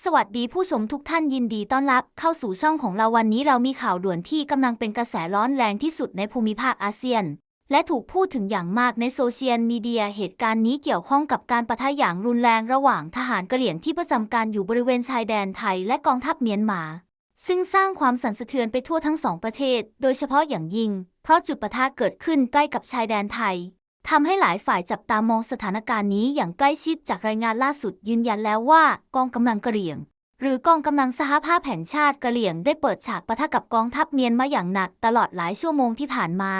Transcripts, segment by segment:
สวัสดีผู้ชมทุกท่านยินดีต้อนรับเข้าสู่ช่องของเราวันนี้เรามีข่าวด่วนที่กำลังเป็นกระแสร้อนแรงที่สุดในภูมิภาคอาเซียน และถูกพูดถึงอย่างมากในโซเชียลมีเดียเหตุการณ์นี้เกี่ยวข้องกับการปะทะอย่างรุนแรงระหว่างทหารกะเหรี่ยงที่ประจำการอยู่บริเวณชายแดนไทยและกองทัพเมียนมา ซึ่งสร้างความสั่นสะเทือนไปทั่วทั้งสองประเทศ โดยเฉพาะอย่างยิ่ง เพราะจุดปะทะเกิดขึ้นใกล้กับชายแดนไทย ทำให้หลายฝ่ายจับตามองสถานการณ์นี้อย่างใกล้ชิดจากรายงานล่าสุดยืนยันแล้วว่ากองกำลังกะเหรี่ยง หรือกองกำลังสหภาพแห่งชาติกะเหรี่ยงได้เปิดฉากปะทะกับกองทัพเมียนมาอย่างหนักตลอดหลายชั่วโมงที่ผ่านมา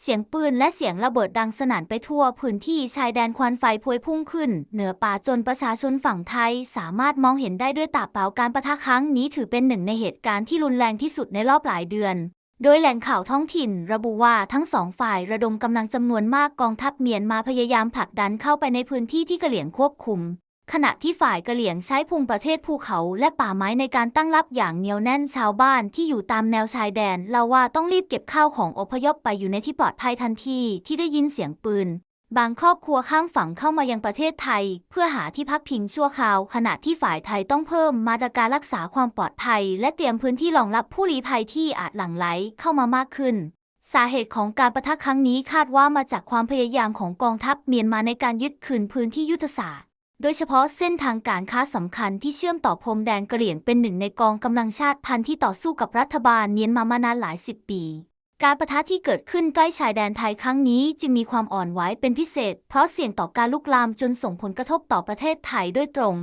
เสียงปืนและเสียงระเบิดดังสนั่นไปทั่วพื้นที่ชายแดนควันไฟพวยพุ่งขึ้น เหนือป่าจนประชาชนฝั่งไทยสามารถมองเห็นได้ด้วยตาเปล่าการปะทะครั้งนี้ถือเป็นหนึ่งในเหตุการณ์ที่รุนแรงที่สุดในรอบหลายเดือน โดยแหล่งข่าวท้องถิ่นระบุว่าทั้งสองฝ่ายระดมกำลังจำนวนมากกองทัพเมียนมาพยายามผลักดันเข้าไปในพื้นที่ที่กะเหลี่ยงควบคุม ขณะที่ฝ่ายกะเหลี่ยงใช้ภูมิประเทศภูเขาและป่าไม้ในการตั้งรับอย่างเหนียวแน่นชาวบ้านที่อยู่ตามแนวชายแดนเล่าว่าต้องรีบเก็บข้าวของอพยพไปอยู่ในที่ปลอดภัยทันทีที่ได้ยินเสียงปืน บางครอบครัวข้ามฝั่งเข้ามายังประเทศไทย เพื่อหาที่พักพิงชั่วคราว ขณะที่ฝ่ายไทยต้องเพิ่มมาตรการรักษาความปลอดภัย และเตรียมพื้นที่รองรับผู้ลี้ภัยที่อาจหลั่งไหลเข้ามามากขึ้น สาเหตุของการประทะครั้งนี้คาดว่ามาจากความพยายามของกองทัพเมียนมาในการยึดคืนพื้นที่ยุทธศาสตร์ โดยเฉพาะเส้นทางการค้าสำคัญที่เชื่อมต่อพรมแดนกะเหรี่ยงเป็นหนึ่งในกองกำลังชาติพันธุ์ที่ต่อสู้กับรัฐบาลเมียนมามานานหลายสิบปี การประทะที่เกิดขึ้นใกล้ชายแดนไทยครั้งนี้จึงมีความอ่อนไหวเป็นพิเศษ เพราะเสี่ยงต่อการลุกลามจนส่งผลกระทบต่อประเทศไทยโดยตรง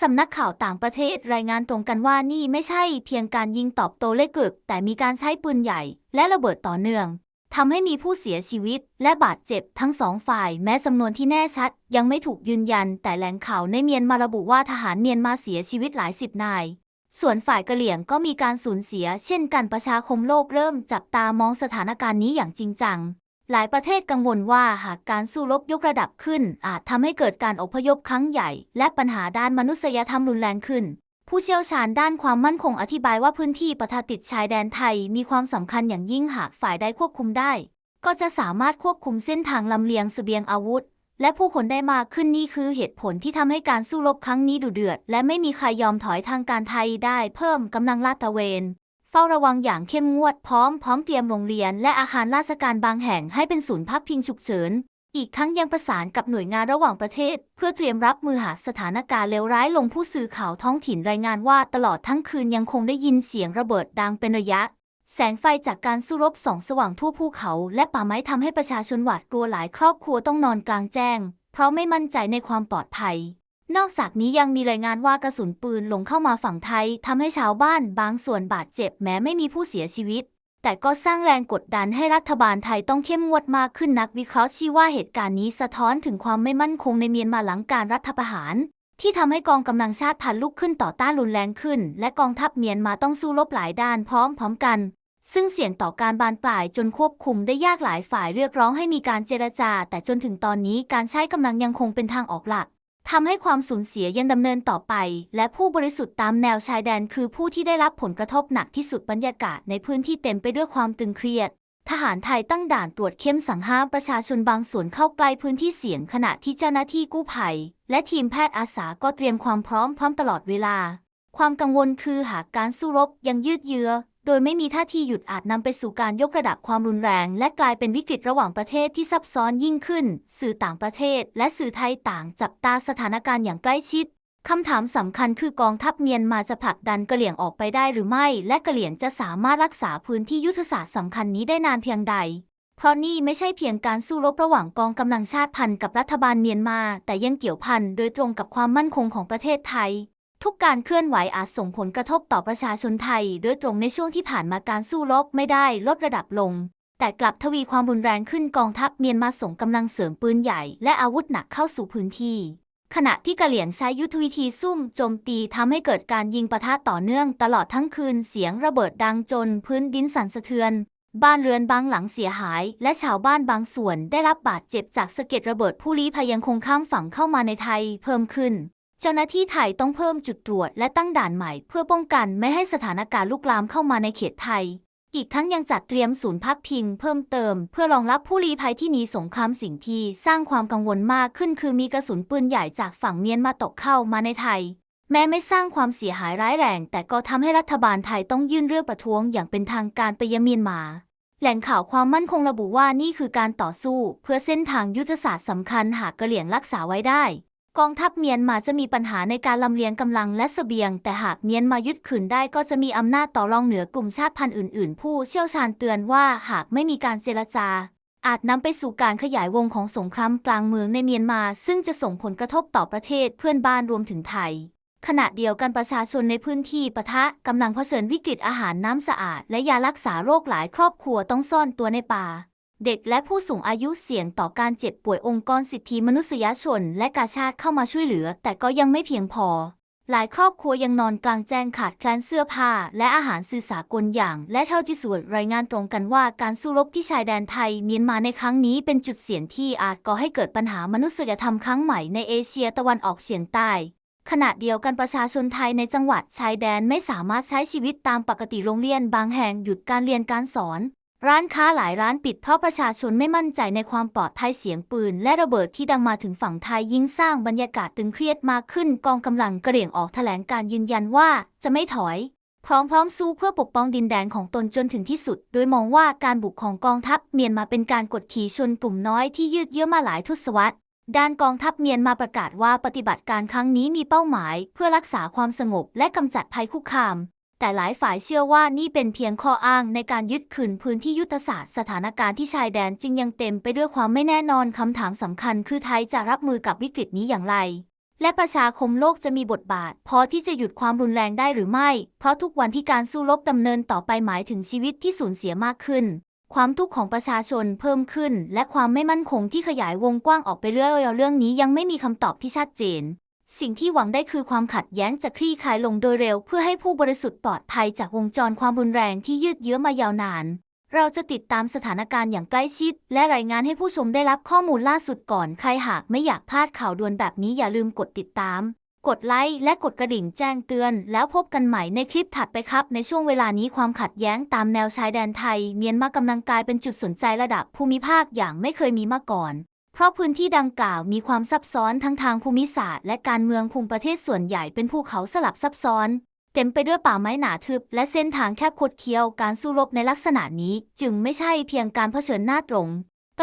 สำนักข่าวต่างประเทศรายงานตรงกันว่านี่ไม่ใช่เพียงการยิงตอบโต้เล็กเกิกแต่มีการใช้ปืนใหญ่ และระเบิดต่อเนื่องทำให้มีผู้เสียชีวิตและบาดเจ็บทั้งสองฝ่าย แม้จำนวนที่แน่ชัด ยังไม่ถูกยืนยัน แต่แหล่งข่าวในเมียนมาระบุว่าทหารเมียนมาเสียชีวิตหลายสิบนาย ส่วนฝ่ายกะเหลี่ยงก็มีการสูญเสีย เช่นกันประชาคมโลกเริ่มจับตามองสถานการณ์นี้อย่างจริงจัง หลายประเทศกังวลว่าหากการสู้รบยกระดับขึ้น อาจทำให้เกิดการอพยพครั้งใหญ่ และปัญหาด้านมนุษยธรรมรุนแรงขึ้น ผู้เชี่ยวชาญด้านความมั่นคงอธิบายว่าพื้นที่ประทะติดชายแดนไทย มีความสำคัญอย่างยิ่งหากฝ่ายใดควบคุมได้ ก็จะสามารถควบคุมเส้นทางลำเลียงเสบียงอาวุธ และผู้คนได้มากขึ้นนี่คือเหตุผลที่ทำให้การสู้รบครั้งนี้ดุเดือด และไม่มีใครยอมถอยทางการไทยได้เพิ่มกำลังลาดตระเวน เฝ้าระวังอย่างเข้มงวดพร้อมพร้อมเตรียมโรงเรียน และอาคารราชการบางแห่งให้เป็นศูนย์พักพิงฉุกเฉินอีกทั้งยังประสานกับหน่วยงานระหว่างประเทศ เพื่อเตรียมรับมือหากสถานการณ์เลวร้ายลงผู้สื่อข่าวท้องถิ่นรายงานว่าตลอดทั้งคืนยังคงได้ยินเสียงระเบิดดังเป็นระยะ แสงไฟจากการสู้รบส่องสว่างทั่วภูเขาและป่าไม้ทำให้ประชาชนหวาดกลัวหลายครอบครัวต้องนอนกลางแจ้ง เพราะไม่มั่นใจในความปลอดภัย นอกจากนี้ยังมีรายงานว่ากระสุนปืนหลงเข้ามาฝั่งไทยทำให้ชาวบ้านบางส่วนบาดเจ็บแม้ไม่มีผู้เสียชีวิต แต่ก็สร้างแรงกดดันให้รัฐบาลไทยต้องเข้มงวดมากขึ้นนักวิเคราะห์ชี้ว่าเหตุการณ์นี้สะท้อนถึงความไม่มั่นคงในเมียนมาหลังการรัฐประหาร ที่ทำให้กองกำลังชาติพันลุกขึ้นต่อต้านรุนแรงขึ้น และกองทัพเมียนมาต้องสู้รบหลายด้านพร้อมๆกัน ซึ่งเสี่ยงต่อการบานปลายจนควบคุมได้ยากหลายฝ่ายเรียกร้องให้มีการเจรจา แต่จนถึงตอนนี้การใช้กำลังยังคงเป็นทางออกหลักทำให้ความสูญเสียยังดำเนินต่อไป และผู้บริสุทธิ์ตามแนวชายแดนคือผู้ที่ได้รับผลกระทบหนักที่สุดบรรยากาศในพื้นที่เต็มไปด้วยความตึงเครียด ทหารไทยตั้งด่านตรวจเข้มสั่งห้ามประชาชนบางส่วนเข้าใกล้พื้นที่เสี่ยงขณะที่เจ้าหน้าที่กู้ภัย และทีมแพทย์อาสาก็เตรียมความพร้อมพร้อมตลอดเวลา ความกังวลคือหากการสู้รบยังยืดเยื้อ โดยไม่มีท่าทีหยุดอาจนำไปสู่การยกระดับความรุนแรง และกลายเป็นวิกฤตระหว่างประเทศที่ซับซ้อนยิ่งขึ้น สื่อต่างประเทศ และสื่อไทยต่างจับตาสถานการณ์อย่างใกล้ชิดคำถามสำคัญคือกองทัพเมียนมาจะผลักดันกะเหลี่ยงออกไปได้หรือไม่ และกะเหลี่ยงจะสามารถรักษาพื้นที่ยุทธศาสตร์สำคัญนี้ได้นานเพียงใด เพราะนี่ไม่ใช่เพียงการสู้รบระหว่างกองกำลังชาติพันธุ์กับรัฐบาลเมียนมา แต่ยังเกี่ยวพันโดยตรงกับความมั่นคงของประเทศไทย ทุกการเคลื่อนไหวอาจส่งผลกระทบต่อประชาชนไทย โดยตรงในช่วงที่ผ่านมาการสู้รบไม่ได้ลดระดับลง แต่กลับทวีความรุนแรงขึ้นกองทัพเมียนมาส่งกำลังเสริมปืนใหญ่ และอาวุธหนักเข้าสู่พื้นที่ขณะที่กะเหลี่ยงใช้ยุทธวิธีซุ่มโจมตีทำให้เกิดการยิงปะทะต่อเนื่องตลอดทั้งคืนเสียงระเบิดดังจนพื้นดินสั่นสะเทือน บ้านเรือนบางหลังเสียหาย และชาวบ้านบางส่วนได้รับบาดเจ็บจากสะเก็ดระเบิดผู้ลี้ภัยยังคงข้ามฝั่งเข้ามาในไทยเพิ่มขึ้น เจ้าหน้าที่ไทยต้องเพิ่มจุดตรวจและตั้งด่านใหม่ เพื่อป้องกันไม่ให้สถานการณ์ลุกลามเข้ามาในเขตไทย อีกทั้งยังจัดเตรียมศูนย์พักพิงเพิ่มเติม เพื่อรองรับผู้ลี้ภัยที่หนีสงครามสิ่งที่สร้างความกังวลมากขึ้น คือมีกระสุนปืนใหญ่จากฝั่งเมียนมาตกเข้ามาในไทยแม้ไม่สร้างความเสียหายร้ายแรง แต่ก็ทำให้รัฐบาลไทยต้องยื่นเรื่องประท้วงอย่างเป็นทางการไปยังเมียนมา แหล่งข่าวความมั่นคงระบุว่านี่คือการต่อสู้ เพื่อเส้นทางยุทธศาสตร์สำคัญหากกะเหลี่ยงรักษาไว้ได้ กองทัพเมียนมาจะมีปัญหาในการลำเลียงกำลังและเสบียง แต่หากเมียนมายึดขืนได้ก็จะมีอำนาจต่อรองเหนือกลุ่มชาติพันธุ์อื่น ๆ ผู้เชี่ยวชาญเตือนว่าหากไม่มีการเจรจา อาจนำไปสู่การขยายวงของสงครามกลางเมืองในเมียนมา ซึ่งจะส่งผลกระทบต่อประเทศเพื่อนบ้านรวมถึงไทย ขณะเดียวกันประชาชนในพื้นที่ปะทะกำลังเผชิญวิกฤตอาหารน้ำสะอาด และยารักษาโรคหลายครอบครัวต้องซ่อนตัวในป่า เด็กและผู้สูงอายุเสี่ยงต่อการเจ็บป่วยองค์กรสิทธิมนุษยชน และกาชาติเข้ามาช่วยเหลือ แต่ก็ยังไม่เพียงพอ หลายครอบครัวยังนอนกลางแจ้งขาดแคลนเสื้อผ้า และอาหารสื่อสากลอย่าง และเท่าที่สวดรายงานตรงกันว่าการสู้รบที่ชายแดนไทยเมียนมาในครั้งนี้เป็นจุดเสี่ยงที่อาจก่อให้เกิดปัญหามนุษยธรรมครั้งใหม่ในเอเชียตะวันออกเฉียงใต้ ขณะเดียวกันประชาชนไทยในจังหวัดชายแดนไม่สามารถใช้ชีวิตตามปกติโรงเรียนบางแห่งหยุดการเรียนการสอน ร้านค้าหลายร้านปิดเพราะประชาชนไม่มั่นใจในความปลอดภัยเสียงปืน และระเบิดที่ดังมาถึงฝั่งไทยยิ่งสร้างบรรยากาศตึงเครียดมากขึ้นกองกำลังกระเหรี่ยงออกแถลงการยืนยันว่าจะไม่ถอยพร้อมๆสู้เพื่อปกป้องดินแดนของตนจนถึงที่สุด โดยมองว่าการบุกของกองทัพเมียนมาเป็นการกดขี่ชนกลุ่มน้อยที่ยืดเยื้อมาหลายทศวรรษ ด้านกองทัพเมียนมาประกาศว่าปฏิบัติการครั้งนี้มีเป้าหมาย เพื่อรักษาความสงบและกำจัดภัยคุกคาม แต่หลายฝ่ายเชื่อว่านี่เป็นเพียงข้ออ้างในการยึดคืนพื้นที่ยุทธศาสตร์สถานการณ์ที่ชายแดนจึงยังเต็มไปด้วยความไม่แน่นอนคำถามสำคัญ คือไทยจะรับมือกับวิกฤตนี้อย่างไร และประชาคมโลกจะมีบทบาท พอที่จะหยุดความรุนแรงได้หรือไม่ เพราะทุกวันที่การสู้รบดำเนินต่อไปหมายถึงชีวิตที่สูญเสียมากขึ้น ความทุกข์ของประชาชนเพิ่มขึ้น และความไม่มั่นคงที่ขยายวงกว้างออกไปเรื่อยๆเรื่องนี้ยังไม่มีคำตอบที่ชัดเจน สิ่งที่หวังได้คือความขัดแย้งจะคลี่คลายลงโดยเร็ว เพื่อให้ผู้บริสุทธิ์ปลอดภัยจากวงจรความรุนแรงที่ยืดเยื้อมายาวนาน เราจะติดตามสถานการณ์อย่างใกล้ชิด และรายงานให้ผู้ชมได้รับข้อมูลล่าสุดก่อนใครหากไม่อยากพลาดข่าวด่วนแบบนี้อย่าลืมกดติดตาม กดไลค์และกดกระดิ่งแจ้งเตือน แล้วพบกันใหม่ในคลิปถัดไปครับ ในช่วงเวลานี้ความขัดแย้งตามแนวชายแดนไทย เมียนมากำลังกลายเป็นจุดสนใจระดับภูมิภาคอย่างไม่เคยมีมาก่อน เพราะพื้นที่ดังกล่าวมีความซับซ้อนทั้งทางภูมิศาสตร์และการเมืองภูมิประเทศส่วนใหญ่เป็นภูเขาสลับซับซ้อนเต็มไปด้วยป่าไม้หนาทึบ และเส้นทางแคบคดเคี้ยวการสู้รบในลักษณะนี้ จึงไม่ใช่เพียงการเผชิญหน้าตรง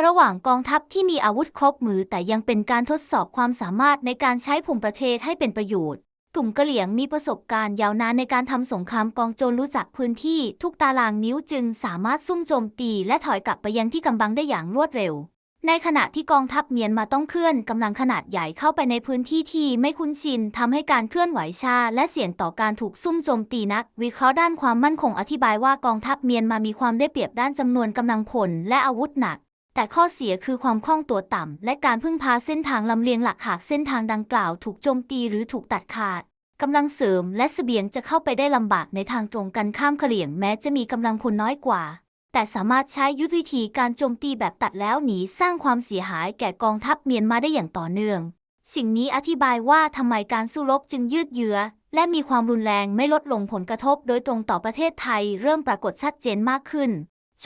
ระหว่างกองทัพที่มีอาวุธครบมือแต่ยังเป็นการทดสอบความสามารถในการใช้ภูมิประเทศให้เป็นประโยชน์ กลุ่มกะเหลี่ยงมีประสบการณ์ยาวนานในการทำสงครามกองโจรรู้จักพื้นที่ทุกตารางนิ้วจึงสามารถซุ่มโจมตีและถอยกลับไปยังที่กำบังได้อย่างรวดเร็ว ในขณะที่กองทัพเมียนมาต้องเคลื่อนกำลังขนาดใหญ่เข้าไปในพื้นที่ที่ไม่คุ้นชินทำให้การเคลื่อนไหวช้าและเสี่ยงต่อการถูกซุ่มโจมตีนัก วิเคราะห์ด้านความมั่นคงอธิบายว่ากองทัพเมียนมามีความได้เปรียบด้านจำนวนกำลังพลและอาวุธหนัก แต่ข้อเสียคือความคล่องตัวต่ำ และการพึ่งพาเส้นทางลำเลียงหลักหากเส้นทางดังกล่าวถูกโจมตีหรือถูกตัดขาดกำลังเสริมและเสบียงจะเข้าไปได้ลำบากในทางตรงกันข้ามเขลี่ยงแม้จะมีกำลังพลน้อยกว่า แต่สามารถใช้ยุทธวิธีการโจมตีแบบตัดแล้วหนีสร้างความเสียหายแก่กองทัพเมียนมาได้อย่างต่อเนื่อง สิ่งนี้อธิบายว่าทำไมการสู้รบจึงยืดเยื้อและมีความรุนแรงไม่ลดลงผลกระทบ โดยตรงต่อประเทศไทยเริ่มปรากฏชัดเจนมากขึ้น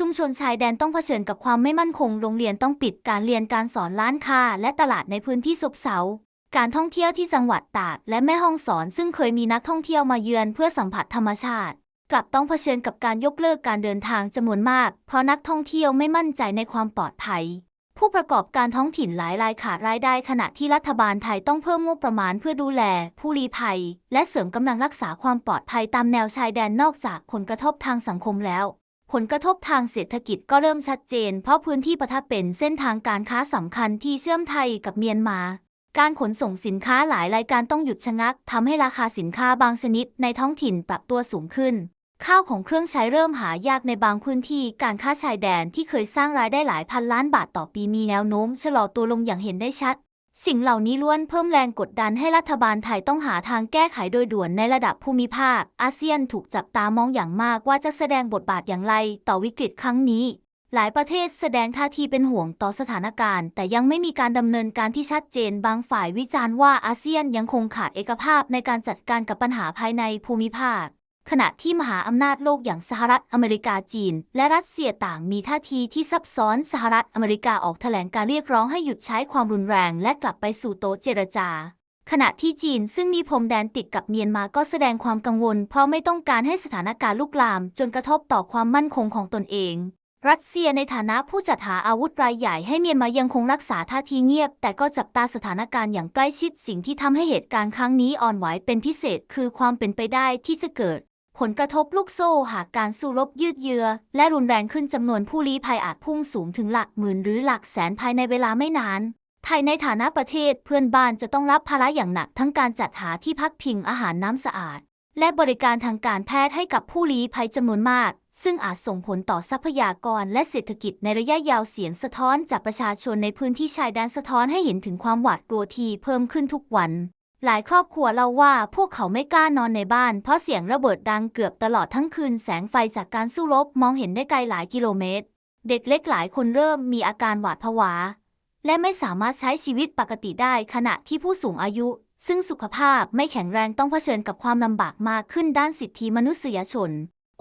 ชุมชนชายแดนต้องเผชิญกับความไม่มั่นคง โรงเรียนต้องปิดการเรียนการสอนร้านค้าและตลาดในพื้นที่ซบเซา การท่องเที่ยวที่จังหวัดตากและแม่ฮ่องสอน ซึ่งเคยมีนักท่องเที่ยวมาเยือนเพื่อสัมผัสธรรมชาติ กลับต้องเผชิญกับการยกเลิกการเดินทางจำนวนมาก เพราะนักท่องเที่ยวไม่มั่นใจในความปลอดภัย ผู้ประกอบการท้องถิ่นหลายรายขาดรายได้ ขณะที่รัฐบาลไทยต้องเพิ่มงบประมาณเพื่อดูแล ผู้ลี้ภัย และเสริมกำลังรักษาความปลอดภัยตามแนวชายแดนนอกจากผลกระทบทางสังคมแล้ว ผลกระทบทางเศรษฐกิจก็เริ่มชัดเจน เพราะพื้นที่ปะทะเป็นเส้นทางการค้าสำคัญที่เชื่อมไทยกับเมียนมา การขนส่งสินค้าหลายรายการต้องหยุดชะงักทำให้ราคาสินค้าบางชนิดในท้องถิ่นปรับตัวสูงขึ้น ข้าวของเครื่องใช้เริ่มหายากในบางพื้นที่การค้าชายแดนที่เคยสร้างรายได้หลายพันล้านบาทต่อปีมีแนวโน้มชะลอตัวลงอย่างเห็นได้ชัด สิ่งเหล่านี้ล้วนเพิ่มแรงกดดันให้รัฐบาลไทยต้องหาทางแก้ไขโดยด่วนในระดับภูมิภาค อาเซียนถูกจับตามองอย่างมากว่าจะแสดงบทบาทอย่างไรต่อวิกฤตครั้งนี้ หลายประเทศแสดงท่าทีเป็นห่วงต่อสถานการณ์ แต่ยังไม่มีการดำเนินการที่ชัดเจน บางฝ่ายวิจารณ์ว่าอาเซียนยังคงขาดเอกภาพในการจัดการกับปัญหาภายในภูมิภาค ขณะที่มหาอำนาจโลกอย่างสหรัฐอเมริกาจีน และรัสเซียต่างมีท่าทีที่ซับซ้อนสหรัฐอเมริกาออกแถลงการเรียกร้องให้หยุดใช้ความรุนแรงและกลับไปสู่โต๊ะเจรจา ขณะที่จีนซึ่งมีพรมแดนติดกับเมียนมาก็แสดงความกังวล เพราะไม่ต้องการให้สถานการณ์ลุกลาม จนกระทบต่อความมั่นคงของตนเอง รัสเซียในฐานะผู้จัดหาอาวุธรายใหญ่ให้เมียนมายังคงรักษาท่าทีเงียบ แต่ก็จับตาสถานการณ์อย่างใกล้ชิดสิ่งที่ทำให้เหตุการณ์ครั้งนี้อ่อนไหวเป็นพิเศษ คือความเป็นไปได้ที่จะเกิด ผลกระทบลูกโซ่หากการสู้รบยืดเยื้อและรุนแรงขึ้นจำนวนผู้ลี้ภัยอาจพุ่งสูงถึงหลักหมื่นหรือหลักแสนภายในเวลาไม่นาน ไทยในฐานะประเทศเพื่อนบ้านจะต้องรับภาระอย่างหนักทั้งการจัดหาที่พักพิงอาหารน้ำสะอาด และบริการทางการแพทย์ให้กับผู้ลี้ภัยจำนวนมาก ซึ่งอาจส่งผลต่อทรัพยากรและเศรษฐกิจในระยะยาวเสียงสะท้อนจากประชาชนในพื้นที่ชายแดนสะท้อนให้เห็นถึงความหวาดกลัวที่เพิ่มขึ้นทุกวัน หลายครอบครัวเล่าว่าพวกเขาไม่กล้านอนในบ้าน เพราะเสียงระเบิดดังเกือบตลอดทั้งคืนแสงไฟจากการสู้รบมองเห็นได้ไกลหลายกิโลเมตร เด็กเล็กหลายคนเริ่มมีอาการหวาดผวา และไม่สามารถใช้ชีวิตปกติได้ขณะที่ผู้สูงอายุ ซึ่งสุขภาพไม่แข็งแรงต้องเผชิญกับความลำบากมากขึ้นด้านสิทธิมนุษยชน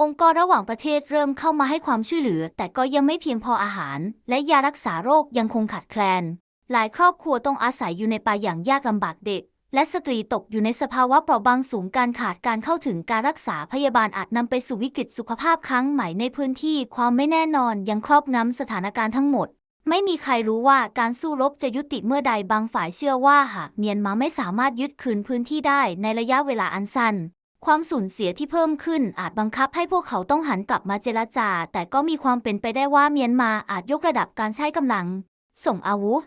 องค์กรระหว่างประเทศเริ่มเข้ามาให้ความช่วยเหลือ แต่ก็ยังไม่เพียงพออาหาร และยารักษาโรคยังคงขาดแคลน หลายครอบครัวต้องอาศัยอยู่ในป่าอย่างยากลำบากเด็ก และสตรีตกอยู่ในสภาวะเปราะบางสูงการขาดการเข้าถึงการรักษาพยาบาลอาจนำไปสู่วิกฤตสุขภาพครั้งใหม่ในพื้นที่ความไม่แน่นอนยังครอบงำสถานการณ์ทั้งหมด ไม่มีใครรู้ว่าการสู้รบจะยุติเมื่อใดบางฝ่ายเชื่อว่าหากเมียนมาไม่สามารถยึดคืนพื้นที่ได้ในระยะเวลาอันสั้น ความสูญเสียที่เพิ่มขึ้นอาจบังคับให้พวกเขาต้องหันกลับมาเจรจา แต่ก็มีความเป็นไปได้ว่าเมียนมาอาจยกระดับการใช้กำลัง ส่งอาวุธ